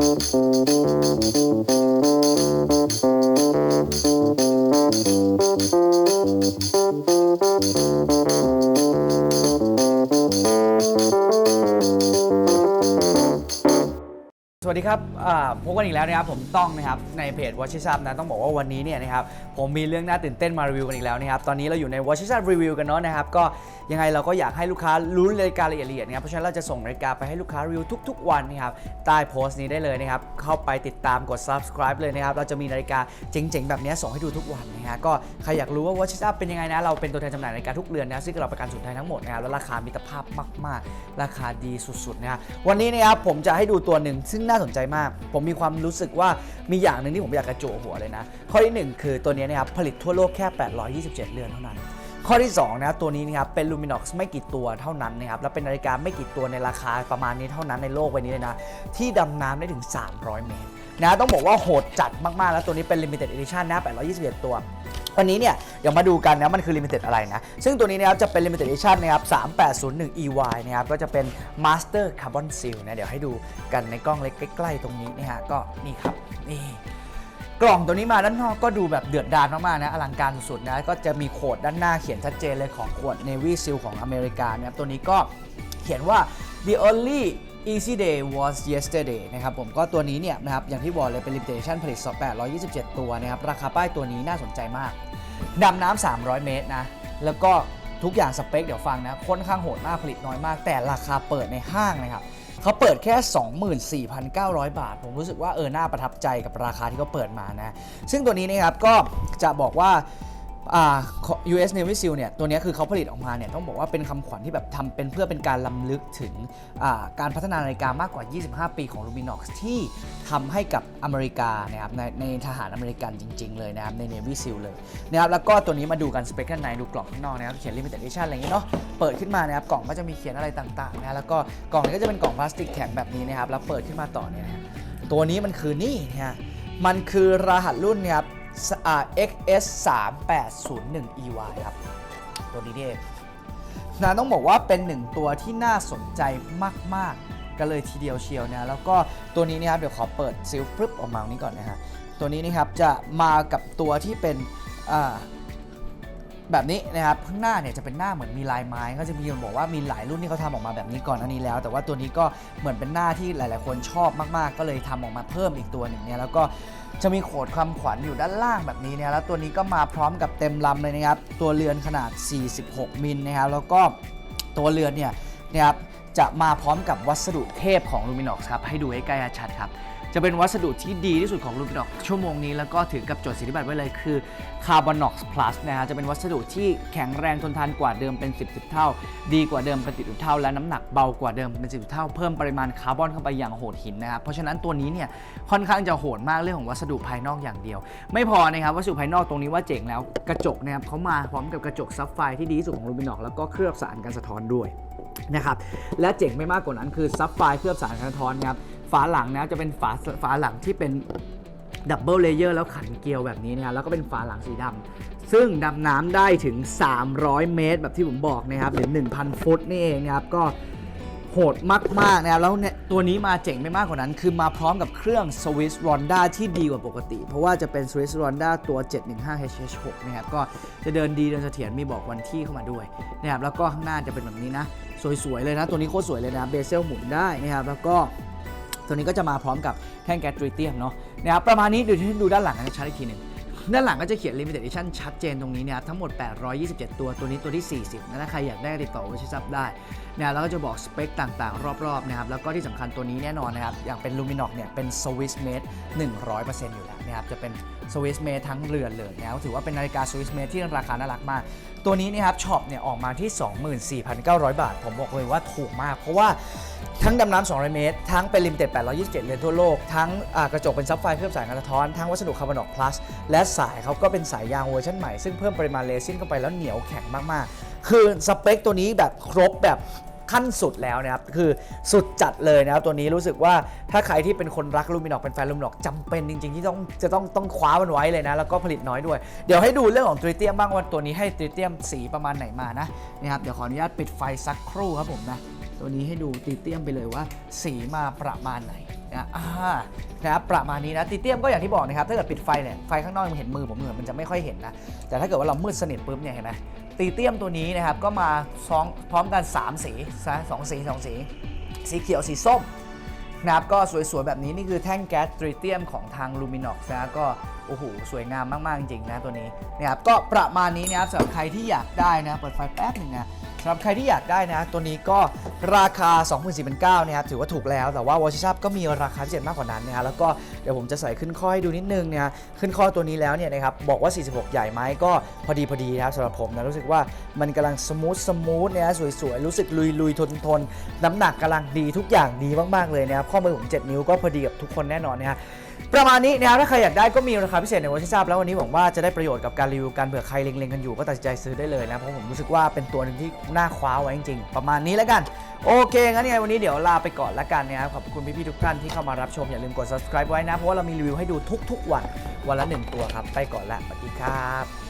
Thank you. วัสดีครับพบกันอีกแล้วนะครับผมต้องนะครับในเพจ Watch It Up นะต้องบอกว่าวันนี้เนี่ยนะครับผมมีเรื่องน่าตื่นเต้นมารีวิวกันอีกแล้วนะครับตอนนี้เราอยู่ใน Watch It Up Review กันเนาะนะครับก็ยังไงเราก็อยากให้ลูกค้ารู้รายการละเอียดๆนะครับเพราะฉะนั้นเราจะส่งรายการไปให้ลูกค้ารีวิวทุก ๆ วันนะครับใต้โพสต์นี้ได้เลยนะครับเข้าไปติดตามกด subscribe เลยนะครับเราจะมีนาฬิกาเจ๋งๆ แบบนี้ส่งให้ดูทุกวันนะฮะก็ใครอยากรู้ว่า Watch It Up เป็นยังไงนะเราเป็นตัวแทนจำหน่ายนาฬิกาทุกเรือนนะซึ่งเราประกันสุดท้ายทั้งหมดนะครับแล้วราคามิตรภาพมาก ๆ ราคาดีสุดๆนะฮะวันนี้นะครับผมจะให้ดูตัวหนึ่งซึ่งน่าสนใจมาก ผมมีความรู้สึกว่ามีอย่างหนึ่งที่ผมอยากกระโจหัวเลยนะ ข้อที่หนึ่งคือตัวนี้นะครับผลิตทั่วโลกแค่ 827 เรือนเท่านั้นข้อที่2นะครับตัวนี้นะครับเป็น Luminox ไม่กี่ตัวเท่านั้นนะครับและเป็นนาฬิกาไม่กี่ตัวในราคาประมาณนี้เท่านั้นในโลกใบนี้เลยนะ ที่ดำน้ำได้ถึง 300 เมตรนะต้องบอกว่าโหดจัดมาก ๆ แล้วตัวนี้เป็น Limited Edition นะ821 ตัว วันนี้เนี่ยเดี๋ยวมาดูกันนะมันคือ Limited อะไรนะ ซึ่งตัวนี้นะครับจะเป็น Limited Edition นะครับ 3801 EY นะครับ ก็จะเป็น Master Carbon Seal นะ เดี๋ยวให้ดูกันในกล้องเล็กใกล้ๆตรงนี้นะฮะก็นี่ครับ นี่กล่องตัวนี้มาด้านนอกก็ดูแบบเดือดดาลมากๆนะอลังการสุดๆนะ ก็จะมีโคดด้านหน้าเขียนชัดเจนเลยของขวด Navy Seal ของอเมริกานะครับตัวนี้ก็เขียนว่า the only easy day was yesterday นะครับผมก็ตัวนี้เนี่ยนะครับอย่างที่บอกเลยเป็น limitation ผลิต827 ตัวนะครับราคาป้ายตัวนี้น่าสนใจมาก ดำน้ำ 300 เมตรนะ แล้วก็ทุกอย่างสเปคเดี๋ยวฟังนะค่อนข้างโหดมากผลิตน้อยมาก แต่ราคาเปิดในห้างนะครับเขาเปิดแค่ 24,900 บาท ผมรู้สึกว่าเออน่าประทับใจกับราคาที่เขาเปิดมานะ ซึ่งตัวนี้นะครับก็จะบอกว่าอ่า US Navy SEAL เนี่ยตัวนี้คือเขาผลิตออกมาเนี่ยต้องบอกว่าเป็นคำขวัญที่แบบทำเป็นเพื่อเป็นการล้ำลึกถึงอ่าการพัฒนานาฬิกามากกว่า 25 ปีของ Luminox ที่ทำให้กับอเมริกานะครับในในทหารอเมริกันจริง ๆ เลยนะครับใน Navy SEAL เลยนะครับแล้วก็ตัวนี้มาดูกันสเปคข้างในดูกล่องข้างนอกนะครับเขียน Limited Edition อะไรอย่างเงี้ยเนาะเปิดขึ้นมานะครับกล่องก็จะมีเขียนอะไรต่างๆนะแล้วก็กล่องนี้ก็จะเป็นกล่องพลาสติกแข็งแบบนี้นะครับแล้วเปิดขึ้นมาต่อเนี่ยนะตัวนี้มันคือนี่นะฮะมันคือรหัสรุ่นเนี่ยครับ XS 3 8 0 1 EY ครับ ตัวนี้นี่เองนะต้องบอกว่าเป็นหนึ่งตัวที่น่าสนใจมาก ๆ กันเลยทีเดียวเชียวนะแล้วก็ตัวนี้นะครับเดี๋ยวขอเปิดซิลฟรึบออกมาตรงนี้ก่อนนะฮะตัวนี้นะครับจะมากับตัวที่เป็นอ่า แบบนี้นะครับข้างหน้าเนี่ยจะเป็นหน้าเหมือนมีลายไม้ก็จะมีคนบอกว่ามีหลายรุ่นที่เขาทำออกมาแบบนี้ก่อนอันนี้แล้ว แต่ว่าตัวนี้ก็เหมือนเป็นหน้าที่หลาย ๆ คนชอบมาก ๆ ก็เลยทำออกมาเพิ่มอีกตัวหนึ่งเนี่ยแล้วก็จะมีโขดความขวัญอยู่ด้านล่างแบบนี้เนี่ยแล้วตัวนี้ก็มาพร้อมกับเต็มลำเลยนะครับตัวเรือนขนาด 46 มิลนะครับแล้วก็ตัวเรือนเนี่ยนะครับจะมาพร้อมกับวัสดุเทพของ Luminox ครับให้ดูให้ใกล้ชัดครับ จะเป็นวัสดุที่ดีที่สุดของ Luminox ชั่วโมงนี้ แล้วก็ถือกับจทย์สิทธิบัตรไว้เลยคือ Carbonox Plus นะฮะจะเป็นวัสดุที่แข็งแรงทนทานกว่าเดิมเป็น 10 10เท่า ดีกว่าเดิมเป็น10 10เท่า และน้ำหนักเบากว่าเดิมเป็น10 10เท่า เพิ่มปริมาณคาร์บอนเข้าไปอย่างโหดหินนะครับเพราะฉะนั้นตัวนี้เนี่ยค่อนข้างจะโหดมากเรื่องของวัสดุภายนอกอย่างเดียว ไม่พอนะครับวัสดุภายนอกตรงนี้ว่าเจ๋งแล้วกระจกนะครับเขามาพร้อมกับกระจกซับไฟที่ดีที่สุดของ Luminox แล้วก็เคลือบสารกันสะท้อนด้วยนะครับและเจ๋งไม่มากกว่านั้นคือซับไฟเคลือบสารกันสะท้อนนะครับ ฝาหลังนะจะเป็นฝาฝาหลังที่เป็นดับเบิลเลเยอร์แล้วขันเกลียวแบบนี้นะครับแล้วก็เป็นฝาหลังสีดำซึ่งดำน้ำได้ถึง 300 เมตร แบบที่ผมบอกนะครับหรือ 1,000 ฟุตนี่เองนะครับก็โหดมาก ๆ นะครับ แล้วเนี่ยตัวนี้มาเจ๋งไม่มากกว่านั้น คือมาพร้อมกับเครื่อง Swiss Ronda ที่ดีกว่าปกติ เพราะว่าจะเป็น Swiss Ronda ตัว 715HH6 นะครับ ก็จะเดินดีเดินเสถียรมีบอกวันที่เข้ามาด้วยนะครับ แล้วก็ข้างหน้าจะเป็นแบบนี้นะ สวย ๆ เลยนะ ตัวนี้โคตรสวยเลยนะเบเซลหมุนได้นะครับ แล้วก็ ตัวนี้ก็จะมาพร้อมกับแท่งแก๊สตรีเตียมเนาะนะครับประมาณนี้เดี๋ยวที่ดูด้านหลังกันชัดอีกทีหนึ่ง ด้านหลังก็จะเขียน limited edition ชัดเจนตรงนี้เนี่ยทั้งหมด 827 ตัวตัวนี้ตัวที่ 40 นะถ้าใครอยากได้ติดต่อวิชิซับได้นะแล้วก็จะบอกสเปคต่างๆ รอบๆนะครับแล้วก็ที่สำคัญตัวนี้แน่นอนนะครับ อย่างเป็น Luminox เนี่ยเป็น Swiss made 100%อยู่แล้วนะครับจะเป็น Swiss made ทั้งเรือนเลยนะครับถือว่าเป็นนาฬิกา Swiss made ที่ราคาน่ารักมาก ตัวนี้นะครับช็อปเนี่ยออกมาที่ 24,900 บาท ผมบอกเลยว่าถูกมาก เพราะว่าทั้งดำน้ำ200 เมตร ทั้งเป็นลิมิเต็ด827 เรียญทั่วโลก ทั้งกระจกเป็นซับไฟเคลือบสายกันสะท้อน ทั้งวัสดุคาร์บอนออกพลัส และสายเขาก็เป็นสายยางเวอร์ชันใหม่ ซึ่งเพิ่มปริมาณเลซินเข้าไปแล้วเหนียวแข็งมากๆ คือสเปคตัวนี้แบบครบแบบขั้นสุดแล้วนะครับ คือสุดจัดเลยนะครับ ตัวนี้รู้สึกว่าถ้าใครที่เป็นคนรักลูมินอกเป็นแฟนลูมินอกจำเป็นจริง ๆ ที่ต้องจะต้องต้องคว้ามันไว้เลยนะ แล้วก็ผลิตน้อยด้วย เดี๋ยวให้ดูเรื่องของตริเตียมบ้างว่าตัวนี้ให้ตริเตียมสีประมาณไหนมานะนะครับ เดี๋ยวขออนุญาตปิดไฟสักครู่ครับผมนะ ตัวนี้ให้ดูตริเตียมไปเลยว่า สีมาประมาณไหนนะอ่า นะครับประมาณนี้นะติเตียมก็อย่างที่บอกนะครับถ้าเกิดปิดไฟเนี่ยไฟข้างนอกมันเห็นมือผมเหมือนมันจะไม่ค่อยเห็นนะแต่ถ้าเกิดว่าเรามืดสนิทปุ๊บเนี่ยเห็นไหมติเตียมตัวนี้นะครับก็มาซ้องพร้อมกัน 3 สีนะสองสีสองสี สีเขียวสีส้มนะครับก็สวยๆแบบนี้นี่คือแท่งแก๊สตริเตียมของทางลูมินอกนะก็ โอ้โหสวยงามมาก ๆ จริง ๆ นะตัวนี้นะครับก็ประมาณนี้นะครับสำหรับใครที่อยากได้นะเปิดไฟแป๊บหนึ่งนะสำหรับใครที่อยากได้นะ ตัวนี้ก็ราคา 24,900นะครับถือว่าถูกแล้วแต่ว่า Watch Shop ก็มีราคาพิเศษมากกว่านั้นนะฮะแล้วก็เดี๋ยวผมจะใส่ขึ้นข้อให้ดูนิดนึงนะขึ้นข้อตัวนี้แล้วเนี่ยนะครับบอกว่า 46 ใหญ่ไหมก็พอดีพอดีนะครับสำหรับผมนะรู้สึกว่ามันกำลังสมูทสมูทเนี่ยนะสวยๆ รู้สึกลุยลุยทนทนน้ำหนักกำลังดีทุกอย่างดีมากๆเลยนะครับข้อมือผม 7 นิ้วก็พอดีกับทุกคนแน่นอนนะฮะ ประมาณนี้นะครับถ้าใครอยากได้ก็มีราคาพิเศษในวันที่ทราบแล้ววันนี้หวังว่าจะได้ประโยชน์กับการรีวิวการเผื่อใครเล็งๆกันอยู่ก็ตัดสินใจซื้อได้เลยนะเพราะผมรู้สึกว่าเป็นตัวหนึ่งที่น่าคว้าไว้จริงๆ ประมาณนี้แล้วกัน โอเคงั้นยังไงวันนี้เดี๋ยวลาไปก่อนละกันนะครับขอบคุณพี่ๆทุกท่านที่เข้ามารับชมอย่าลืมกด subscribe ไว้นะเพราะว่าเรามีรีวิวให้ดูทุกๆวันวันละหนึ่งตัวครับไปก่อนละสวัสดีครับ